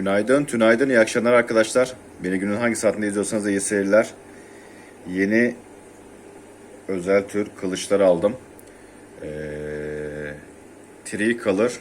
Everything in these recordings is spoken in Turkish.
Günaydın, tünaydın, iyi akşamlar arkadaşlar. Beni günün hangi saatinde izliyorsanız iyi seyirler. Yeni özel tür kılıçlar aldım. Ee, Tree Color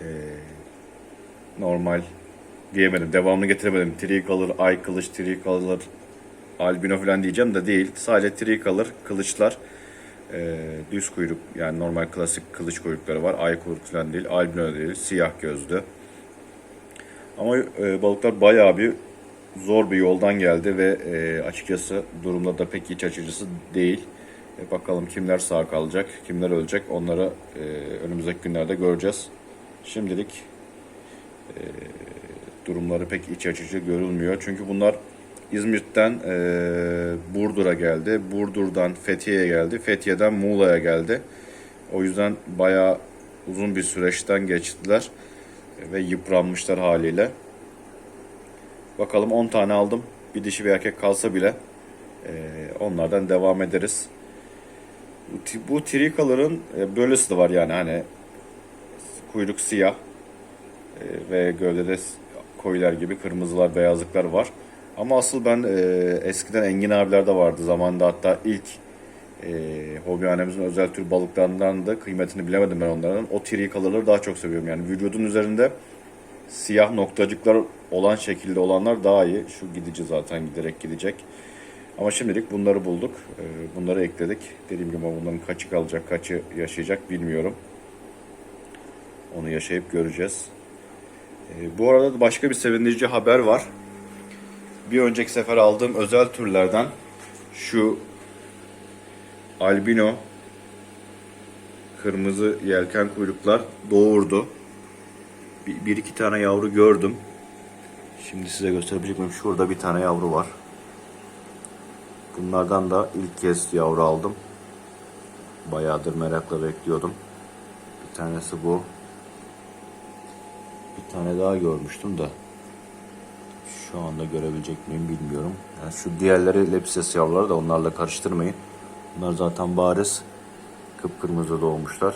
ee, normal diyemedim, devamını getiremedim. Tree Color, Ay Kılıç, Tree Color, Albino falan diyeceğim de değil. Sadece Tree Color kılıçlar. Ee, düz kuyruk yani normal klasik kılıç kuyrukları var. Ay kuyruk falan değil, albino değil, siyah gözlü. Ama e, balıklar bayağı bir zor bir yoldan geldi ve e, açıkçası durumda da pek iç açıcısı değil. E, bakalım kimler sağ kalacak, kimler ölecek onları e, önümüzdeki günlerde göreceğiz. Şimdilik e, durumları pek iç açıcı görülmüyor. Çünkü bunlar İzmir'den e, Burdur'a geldi. Burdur'dan Fethiye'ye geldi. Fethiye'den Muğla'ya geldi. O yüzden bayağı uzun bir süreçten geçtiler ve yıpranmışlar haliyle. Bakalım 10 tane aldım. Bir dişi bir erkek kalsa bile e, onlardan devam ederiz. Bu, bu trikaların e, böylesi de var yani hani kuyruk siyah e, ve gövdede koyular gibi kırmızılar, beyazlıklar var. Ama asıl ben e, eskiden Engin abilerde vardı. Zamanında hatta ilk e, hobihanemizin özel tür balıklarından da kıymetini bilemedim ben onların. O trikaları daha çok seviyorum. Yani vücudun üzerinde siyah noktacıklar olan şekilde olanlar daha iyi. Şu gidici zaten giderek gidecek. Ama şimdilik bunları bulduk. E, bunları ekledik. Dediğim gibi bunların kaçı kalacak, kaçı yaşayacak bilmiyorum. Onu yaşayıp göreceğiz. E, bu arada da başka bir sevindirici haber var. Bir önceki sefer aldığım özel türlerden şu albino kırmızı yelken kuyruklar doğurdu. Bir, bir iki tane yavru gördüm. Şimdi size gösterebilecek miyim? Şurada bir tane yavru var. Bunlardan da ilk kez yavru aldım. Bayağıdır merakla bekliyordum. Bir tanesi bu. Bir tane daha görmüştüm de. Şu anda görebilecek miyim bilmiyorum. Yani şu diğerleri lepses yavruları da onlarla karıştırmayın. Bunlar zaten bariz kıpkırmızı doğmuşlar.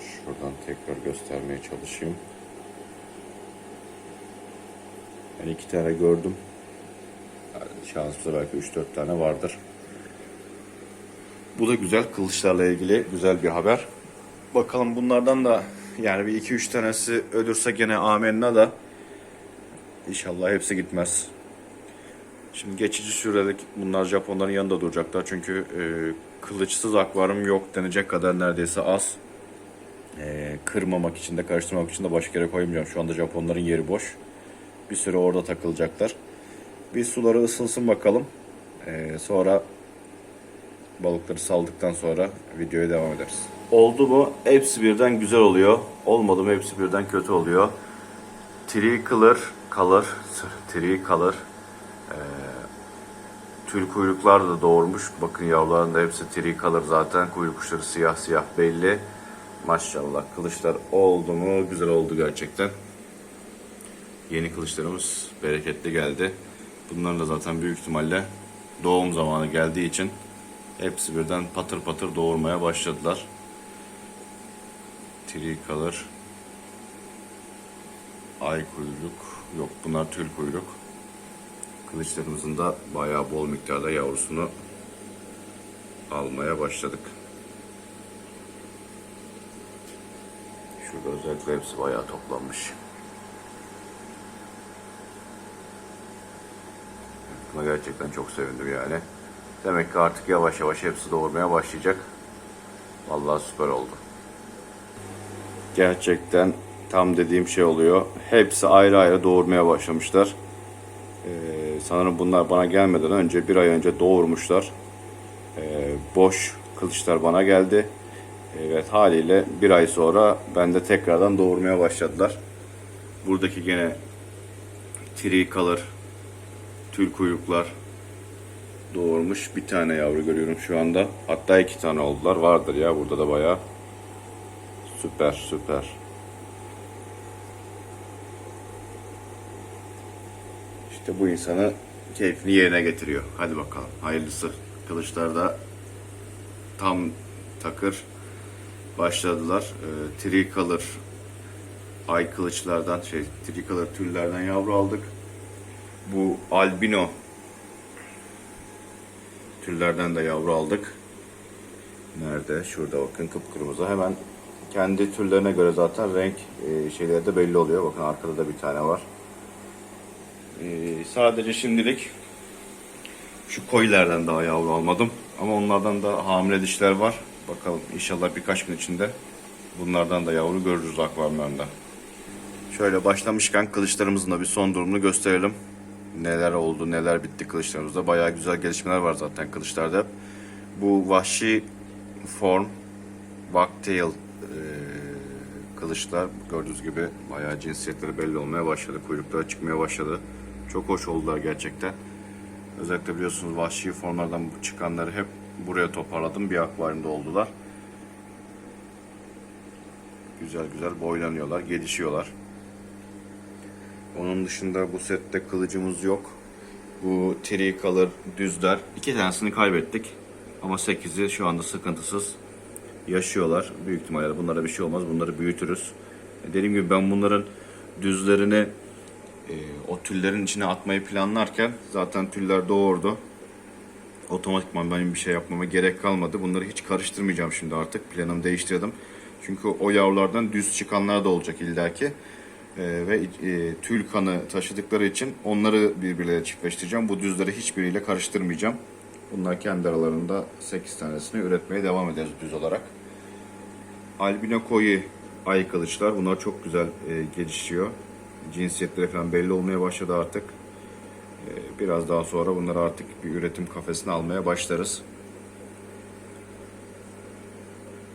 Şuradan tekrar göstermeye çalışayım. Ben iki tane gördüm. Yani şansımızda belki 3-4 tane vardır. Bu da güzel. Kılıçlarla ilgili güzel bir haber. Bakalım bunlardan da yani bir 2-3 tanesi ölürse gene amenna da İnşallah hepsi gitmez. Şimdi geçici sürede bunlar Japonların yanında duracaklar. Çünkü e, kılıçsız akvaryum yok denecek kadar neredeyse az. E, kırmamak için de karıştırmamak için de başka yere koymayacağım. Şu anda Japonların yeri boş. Bir süre orada takılacaklar. Bir suları ısınsın bakalım. E, sonra balıkları saldıktan sonra videoya devam ederiz. Oldu mu hepsi birden güzel oluyor. Olmadı mı hepsi birden kötü oluyor. Tree color, tree color. Ee, tül kuyruklar da doğurmuş. Bakın yavruların da hepsi tree color zaten. Kuyruk uçları siyah siyah belli. Maşallah kılıçlar oldu mu güzel oldu gerçekten. Yeni kılıçlarımız bereketli geldi. Bunların da zaten büyük ihtimalle doğum zamanı geldiği için hepsi birden patır patır doğurmaya başladılar. Tree color. Ay kuyruk. Yok bunlar tül kuyruk. Kılıçlarımızın da bayağı bol miktarda yavrusunu almaya başladık. Şurada özellikle hepsi bayağı toplanmış. Buna gerçekten çok sevindim yani. Demek ki artık yavaş yavaş hepsi doğurmaya başlayacak. Vallahi süper oldu. Gerçekten tam dediğim şey oluyor. Hepsi ayrı ayrı doğurmaya başlamışlar. Ee, sanırım bunlar bana gelmeden önce bir ay önce doğurmuşlar. Ee, boş kılıçlar bana geldi. Evet haliyle bir ay sonra bende tekrardan doğurmaya başladılar. Buradaki gene color tül kuyruklar doğurmuş. Bir tane yavru görüyorum şu anda. Hatta iki tane oldular. Vardır ya burada da bayağı. Süper süper. İşte bu insanı keyfini yerine getiriyor. Hadi bakalım. Hayırlısı. Kılıçlar da tam takır başladılar. Ee, tree color ay kılıçlardan, şey, tricolor tüllerden yavru aldık. Bu albino tüllerden de yavru aldık. Nerede? Şurada bakın kıpkırmızı. Hemen kendi türlerine göre zaten renk e, şeyleri de belli oluyor. Bakın arkada da bir tane var. E, sadece şimdilik şu koyulardan daha yavru almadım. Ama onlardan da hamile dişler var. Bakalım inşallah birkaç gün içinde bunlardan da yavru görürüz akvaryumlarında. Şöyle başlamışken kılıçlarımızın da bir son durumunu gösterelim. Neler oldu, neler bitti kılıçlarımızda. Bayağı güzel gelişmeler var zaten kılıçlarda. Bu vahşi form, Bucktail e, kılıçlar gördüğünüz gibi bayağı cinsiyetleri belli olmaya başladı. Kuyrukları çıkmaya başladı. Çok hoş oldular gerçekten. Özellikle biliyorsunuz vahşi formlardan çıkanları hep buraya toparladım. Bir akvaryumda oldular. Güzel güzel boylanıyorlar, gelişiyorlar. Onun dışında bu sette kılıcımız yok. Bu Tricolor düzler. iki tanesini kaybettik. Ama 8'i şu anda sıkıntısız yaşıyorlar. Büyük ihtimalle bunlara bir şey olmaz. Bunları büyütürüz. Dediğim gibi ben bunların düzlerini e, o tüllerin içine atmayı planlarken zaten tüller doğurdu. Otomatikman benim bir şey yapmama gerek kalmadı. Bunları hiç karıştırmayacağım şimdi artık. Planımı değiştirdim. Çünkü o yavrulardan düz çıkanlar da olacak illaki. E, ve e, tül kanı taşıdıkları için onları birbirleriyle çiftleştireceğim. Bu düzleri hiçbiriyle karıştırmayacağım. Bunlar kendi aralarında 8 tanesini üretmeye devam ederiz düz olarak. Albino koyu ay kılıçlar. Bunlar çok güzel e, gelişiyor. Cinsiyetleri falan belli olmaya başladı artık. E, biraz daha sonra bunları artık bir üretim kafesine almaya başlarız.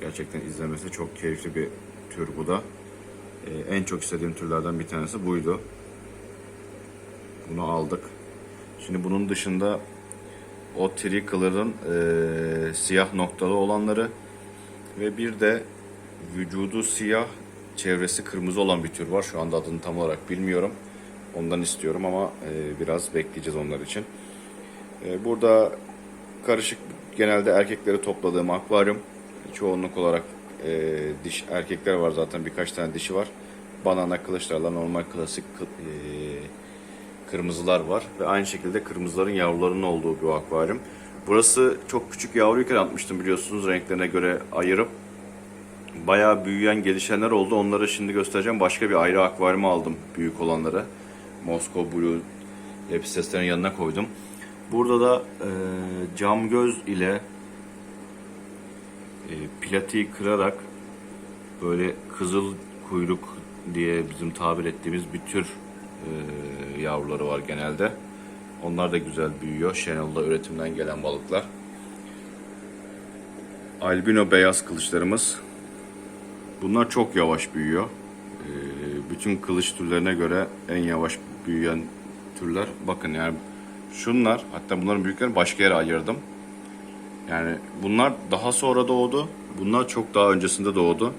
Gerçekten izlemesi çok keyifli bir tür bu da. E, en çok istediğim türlerden bir tanesi buydu. Bunu aldık. Şimdi bunun dışında o tricolor'ın e, siyah noktalı olanları ve bir de vücudu siyah çevresi kırmızı olan bir tür var. Şu anda adını tam olarak bilmiyorum. Ondan istiyorum ama e, biraz bekleyeceğiz onlar için. E, burada karışık genelde erkekleri topladığım akvaryum. Çoğunluk olarak e, diş erkekler var zaten birkaç tane dişi var. Banana kılıçlarla normal klasik e, kırmızılar var ve aynı şekilde kırmızıların yavrularının olduğu bir akvaryum. Burası çok küçük yavruyken atmıştım biliyorsunuz renklerine göre ayırıp. Bayağı büyüyen gelişenler oldu. Onları şimdi göstereceğim. Başka bir ayrı akvaryuma aldım büyük olanları. Moscow Blue lepiseslerin yanına koydum. Burada da e, cam göz ile e, platiyi kırarak böyle kızıl kuyruk diye bizim tabir ettiğimiz bir tür e, yavruları var genelde. Onlar da güzel büyüyor. Channel'da üretimden gelen balıklar. Albino beyaz kılıçlarımız. Bunlar çok yavaş büyüyor. E, bütün kılıç türlerine göre en yavaş büyüyen türler. Bakın yani şunlar hatta bunların büyüklerini başka yere ayırdım. Yani bunlar daha sonra doğdu. Bunlar çok daha öncesinde doğdu.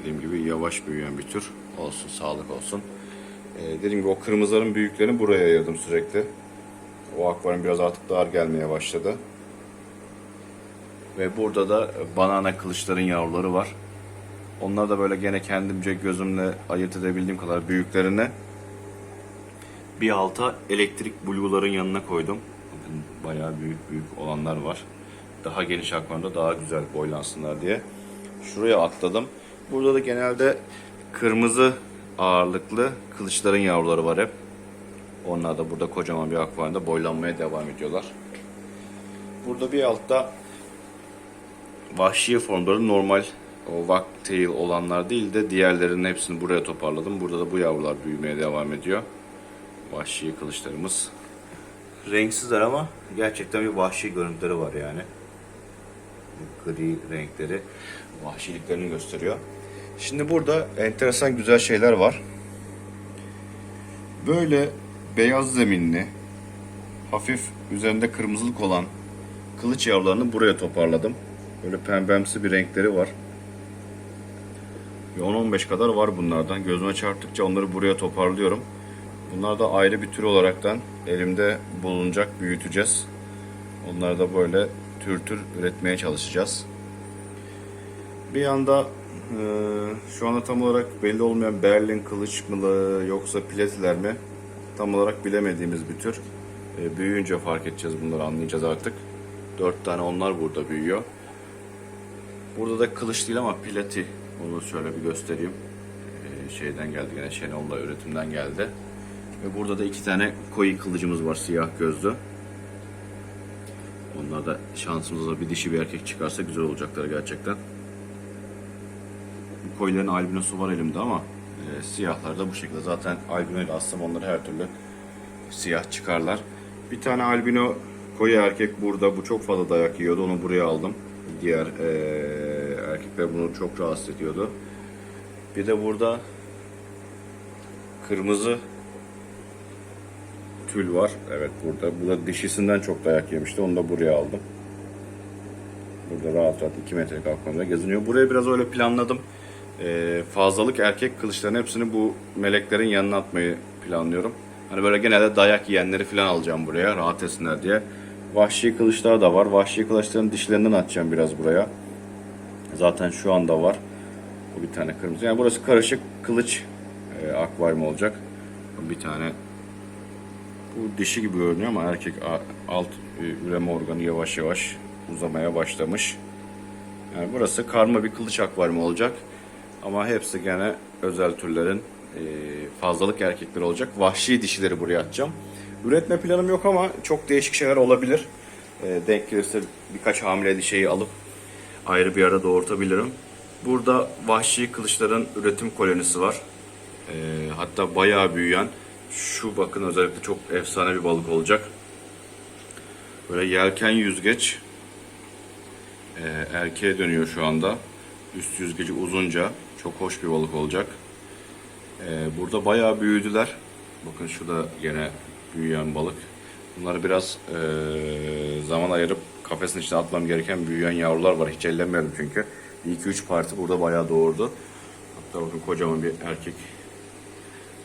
Dediğim gibi yavaş büyüyen bir tür. Olsun, sağlık olsun. Ee, dediğim gibi o kırmızıların büyüklerini buraya ayırdım sürekli. O akvaryum biraz artık dar gelmeye başladı. Ve burada da banana kılıçların yavruları var. Onlar da böyle gene kendimce gözümle ayırt edebildiğim kadar büyüklerini bir alta elektrik blue'ların yanına koydum. Bayağı büyük büyük olanlar var. Daha geniş akvaryumda daha güzel boylansınlar diye. Şuraya atladım. Burada da genelde kırmızı ağırlıklı kılıçların yavruları var hep. Onlar da burada kocaman bir akvaryumda boylanmaya devam ediyorlar. Burada bir altta vahşi formları normal o wagtail olanlar değil de diğerlerinin hepsini buraya toparladım. Burada da bu yavrular büyümeye devam ediyor. Vahşi kılıçlarımız. Renksizler ama gerçekten bir vahşi görüntüleri var yani. Gri renkleri vahşiliklerini gösteriyor. Şimdi burada enteresan güzel şeyler var. Böyle beyaz zeminli, hafif üzerinde kırmızılık olan kılıç yavrularını buraya toparladım. Böyle pembemsi bir renkleri var. Bir 10-15 kadar var bunlardan. Gözüme çarptıkça onları buraya toparlıyorum. Bunlar da ayrı bir tür olaraktan elimde bulunacak, büyüteceğiz. Onları da böyle tür tür üretmeye çalışacağız. Bir yanda e, şu anda tam olarak belli olmayan Berlin kılıç mı yoksa pletiler mi tam olarak bilemediğimiz bir tür. E, büyüyünce fark edeceğiz bunları anlayacağız artık. Dört tane onlar burada büyüyor. Burada da kılıç değil ama plati. Onu şöyle bir göstereyim. E, şeyden geldi yine Şenol'la üretimden geldi. Ve burada da iki tane koyu kılıcımız var siyah gözlü. Onlar da şansımızla bir dişi bir erkek çıkarsa güzel olacaklar gerçekten. Bu koyunların albinosu var elimde ama e, siyahlar da bu şekilde. Zaten albino ile aslında onlar her türlü siyah çıkarlar. Bir tane albino koyu erkek burada. Bu çok fazla dayak yiyordu. Onu buraya aldım. Diğer e, erkekler bunu çok rahatsız ediyordu. Bir de burada kırmızı tül var. Evet burada. Bu da dişisinden çok dayak yemişti. Onu da buraya aldım. Burada rahat rahat 2 metre kalkmamda geziniyor. Buraya biraz öyle planladım. Ee, fazlalık erkek kılıçların hepsini bu meleklerin yanına atmayı planlıyorum. Hani böyle genelde dayak yiyenleri falan alacağım buraya rahat etsinler diye. Vahşi kılıçlar da var. Vahşi kılıçların dişlerinden atacağım biraz buraya. Zaten şu anda var. Bu bir tane kırmızı. Yani burası karışık kılıç e, akvaryum olacak. Bir tane bu dişi gibi görünüyor ama erkek alt e, üreme organı yavaş yavaş uzamaya başlamış. Yani burası karma bir kılıç akvaryumu olacak. Ama hepsi gene özel türlerin e, fazlalık erkekleri olacak. Vahşi dişileri buraya atacağım. Üretme planım yok ama çok değişik şeyler olabilir. E, denk gelirse birkaç hamile dişeyi alıp ayrı bir ara doğurtabilirim. Burada vahşi kılıçların üretim kolonisi var. E, hatta bayağı büyüyen. Şu bakın özellikle çok efsane bir balık olacak. Böyle yelken yüzgeç. E, erkeğe dönüyor şu anda. Üst yüzgeci uzunca. Çok hoş bir balık olacak. E, burada bayağı büyüdüler. Bakın şurada gene büyüyen balık. Bunları biraz e, zaman ayırıp kafesin içine atmam gereken büyüyen yavrular var. Hiç ellemedim çünkü. Bir iki üç parti burada bayağı doğurdu. Hatta bakın kocaman bir erkek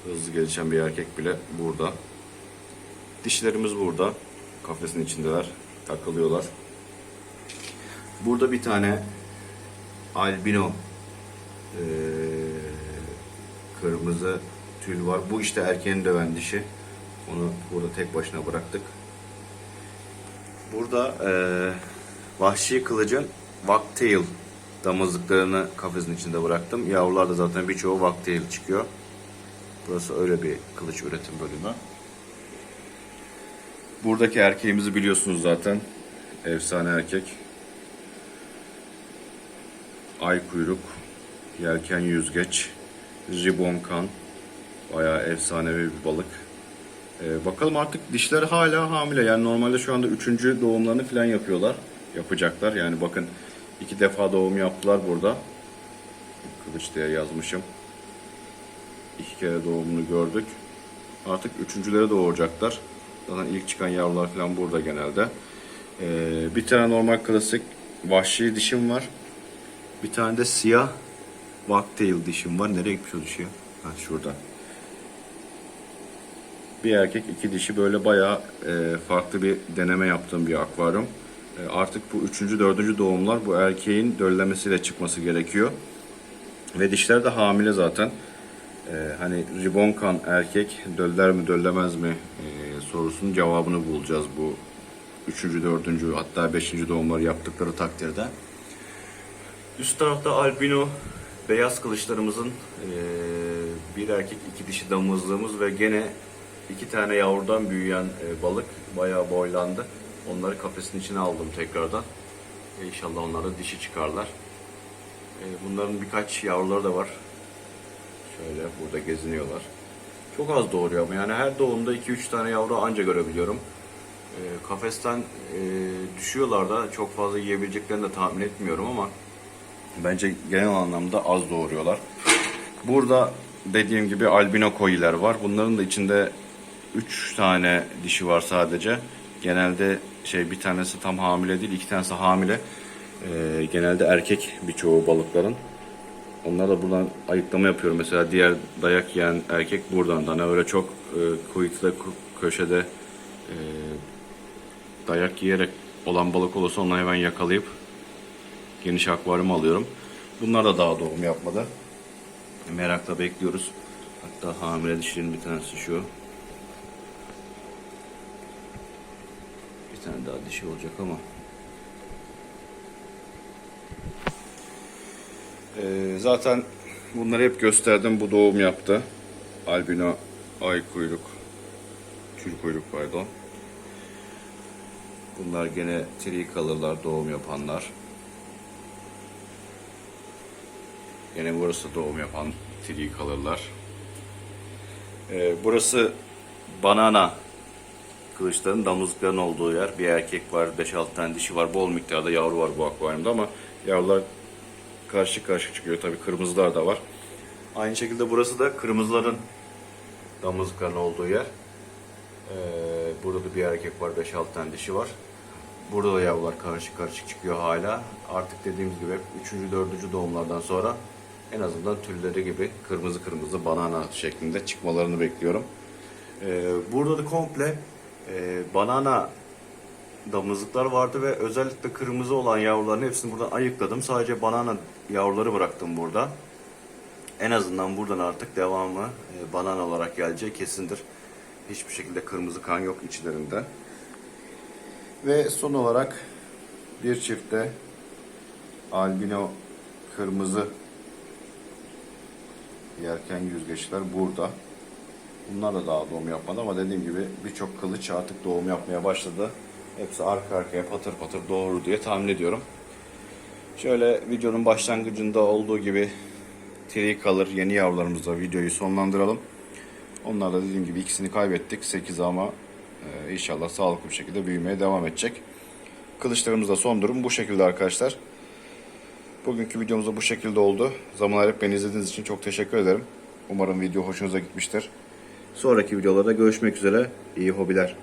hızlı gelişen bir erkek bile burada. Dişlerimiz burada. Kafesin içindeler. Takılıyorlar. Burada bir tane albino eee, kırmızı tül var. Bu işte erkeğin döven dişi. Onu burada tek başına bıraktık. Burada eee, vahşi kılıcın Wagtail damızlıklarını kafesin içinde bıraktım. Yavrular da zaten birçoğu Wagtail çıkıyor. Burası öyle bir kılıç üretim bölümü. Buradaki erkeğimizi biliyorsunuz zaten. Efsane erkek. Ay kuyruk, yelken yüzgeç, ribon kan. Bayağı efsanevi bir balık. Ee, bakalım artık dişler hala hamile. Yani normalde şu anda üçüncü doğumlarını falan yapıyorlar. Yapacaklar. Yani bakın iki defa doğum yaptılar burada. Kılıç diye yazmışım. İki kere doğumunu gördük. Artık üçüncüleri doğuracaklar. Zaten ilk çıkan yavrular falan burada genelde. Ee, bir tane normal klasik vahşi dişim var. Bir tane de siyah Wagtail dişim var. Nereye gitmiş o dişi? Ha şurada. Bir erkek iki dişi böyle bayağı e, farklı bir deneme yaptığım bir akvaryum. E, artık bu üçüncü, dördüncü doğumlar bu erkeğin döllemesiyle çıkması gerekiyor. Ve dişler de hamile zaten. Ee, hani ribon kan erkek döller mi döllemez mi e, sorusunun cevabını bulacağız bu üçüncü, dördüncü hatta beşinci doğumları yaptıkları takdirde. Üst tarafta albino beyaz kılıçlarımızın e, bir erkek iki dişi damızlığımız ve gene iki tane yavrudan büyüyen e, balık bayağı boylandı. Onları kafesin içine aldım tekrardan. E, İnşallah onlar da dişi çıkarlar. E, bunların birkaç yavruları da var. Şöyle burada geziniyorlar. Çok az doğuruyor ama yani her doğumda 2-3 tane yavru anca görebiliyorum. E, kafesten e, düşüyorlar da çok fazla yiyebileceklerini de tahmin etmiyorum ama bence genel anlamda az doğuruyorlar. Burada dediğim gibi albino koyiler var. Bunların da içinde 3 tane dişi var sadece. Genelde şey bir tanesi tam hamile değil, iki tanesi hamile. E, genelde erkek birçoğu balıkların. Onlar da buradan ayıklama yapıyorum. Mesela diğer dayak yiyen erkek buradan. Hani öyle çok e, kuytuda ku- köşede e, dayak yiyerek olan balık olursa onu hemen yakalayıp geniş akvaryum alıyorum. Bunlar da daha doğum yapmadı. Merakla bekliyoruz. Hatta hamile dişinin bir tanesi şu. Tane daha dişi olacak ama. Ee, zaten bunları hep gösterdim. Bu doğum yaptı. Albino ay kuyruk. Tül kuyruk pardon. Bunlar gene tri kalırlar doğum yapanlar. Gene burası doğum yapan tri kalırlar. Ee, burası banana kılıçların damızlıkların olduğu yer. Bir erkek var, 5-6 tane dişi var. Bol miktarda yavru var bu akvaryumda ama yavrular karşı karşı çıkıyor. Tabii kırmızılar da var. Aynı şekilde burası da kırmızıların damızlıkların olduğu yer. Ee, burada da bir erkek var, 5-6 tane dişi var. Burada da yavrular karşı karışık çıkıyor hala. Artık dediğimiz gibi 3. 4. doğumlardan sonra en azından tülleri gibi kırmızı kırmızı banana şeklinde çıkmalarını bekliyorum. Ee, burada da komple e, banana damızlıklar vardı ve özellikle kırmızı olan yavruların hepsini buradan ayıkladım. Sadece banana yavruları bıraktım burada. En azından buradan artık devamı e, banana olarak geleceği kesindir. Hiçbir şekilde kırmızı kan yok içlerinde. Ve son olarak bir çifte albino kırmızı yerken yüzgeçler burada. Bunlar da daha doğum yapmadı ama dediğim gibi birçok kılıç artık doğum yapmaya başladı. Hepsi arka arkaya patır patır doğru diye tahmin ediyorum. Şöyle videonun başlangıcında olduğu gibi tri kalır yeni yavrularımızla videoyu sonlandıralım. Onlar da dediğim gibi ikisini kaybettik. 8 ama e, inşallah sağlıklı bir şekilde büyümeye devam edecek. Kılıçlarımızda son durum bu şekilde arkadaşlar. Bugünkü videomuz da bu şekilde oldu. Zaman ayırıp beni izlediğiniz için çok teşekkür ederim. Umarım video hoşunuza gitmiştir. Sonraki videolarda görüşmek üzere. İyi hobiler.